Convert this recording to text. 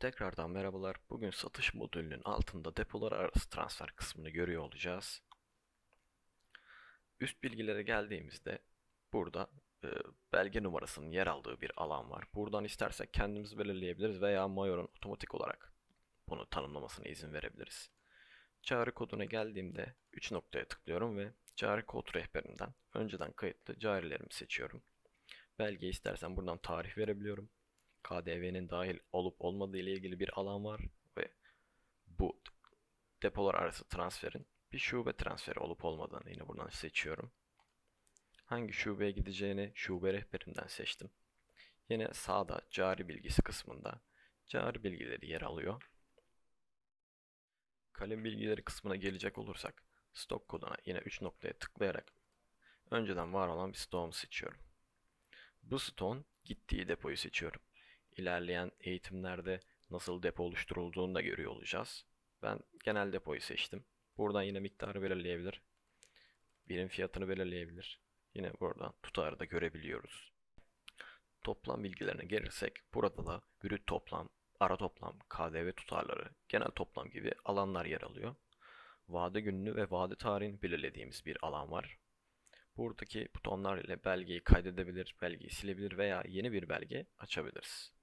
Tekrardan merhabalar. Bugün satış modülünün altında depolar arası transfer kısmını görüyor olacağız. Üst bilgilere geldiğimizde burada e, belge numarasının yer aldığı bir alan var. Buradan istersek kendimiz belirleyebiliriz veya Mayor'un otomatik olarak bunu tanımlamasına izin verebiliriz. Çağrı koduna geldiğimde 3 noktaya tıklıyorum ve çağrı kod rehberinden önceden kayıtlı carilerimi seçiyorum. Belgeyi istersen buradan tarih verebiliyorum. KDV'nin dahil olup olmadığı ile ilgili bir alan var ve bu depolar arası transferin bir şube transferi olup olmadığını yine buradan seçiyorum. Hangi şubeye gideceğini şube rehberinden seçtim. Yine sağda cari bilgisi kısmında cari bilgileri yer alıyor. Kalem bilgileri kısmına gelecek olursak stok koduna yine 3 noktaya tıklayarak önceden var olan bir stoğumu seçiyorum. Bu stoğun gittiği depoyu seçiyorum. İlerleyen eğitimlerde nasıl depo oluşturulduğunu da görüyor olacağız. Ben genel depoyu seçtim. Buradan yine miktarı belirleyebilir. Birim fiyatını belirleyebilir. Yine buradan tutarı da görebiliyoruz. Toplam bilgilerine gelirsek burada da brüt toplam, ara toplam, KDV tutarları, genel toplam gibi alanlar yer alıyor. Vade gününü ve vade tarihini belirlediğimiz bir alan var. Buradaki butonlar ile belgeyi kaydedebilir, belgeyi silebilir veya yeni bir belge açabiliriz.